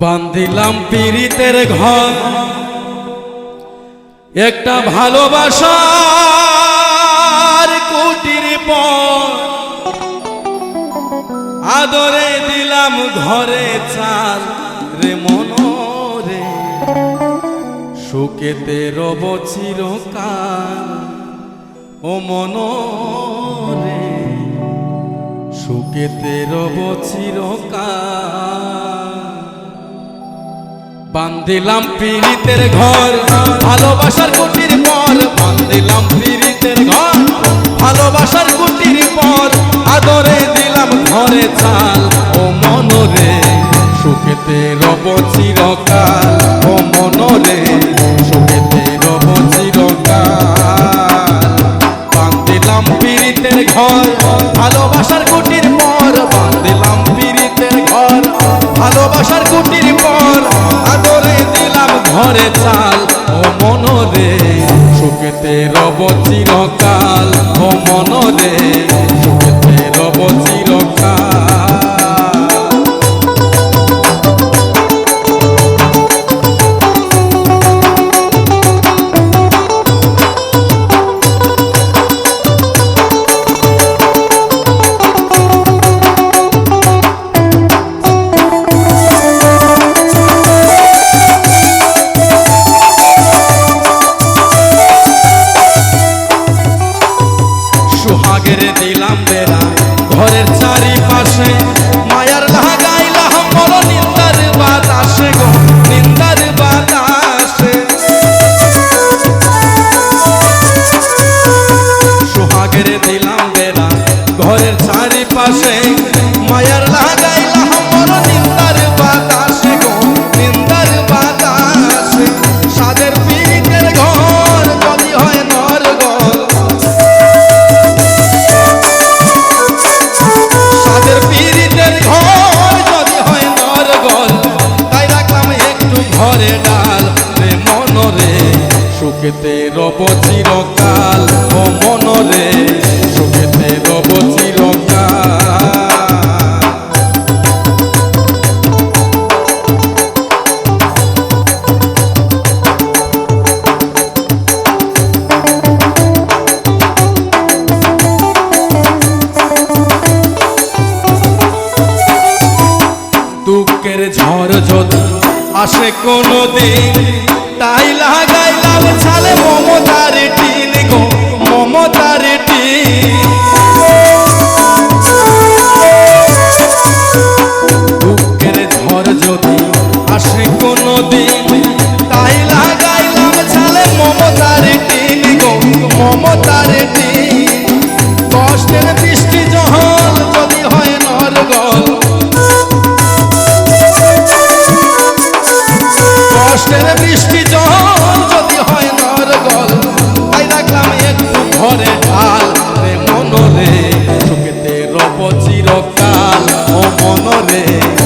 বান্ধিলাম পীড়িতের ঘর। একটা ভালোবাসার কুটির পর। আদরে দিলাম ঘরে চাল রে মনোরে। সুখেতে রব চিরকাল ও মনোরে। সুখেতে রব চিরকাল বান্দিলাম পীড়িতের ঘর, ভালোবাসার কুটির পর বান্দিলাম পীড়িতের ঘর, ভালোবাসার কুটির পর, আদরে দিলাম ঘরে চাল, ও মনরে সুখেতে রব চিরকাল, ও মনরে সুখেতে রব চিরকাল। বান্দিলাম পীড়িতের ঘর, ভালোবাসার কুটির পর বান্দিলাম রব চিরকাল ও সুখেতে রব চিরকাল ও মনরে সুখেতে রব চিরকাল। দুঃখের ঝড় যদি আসে কোনো দিন তাই লাগাইলাম ছালে মমতার টিন গো মমতার টিন। মনরে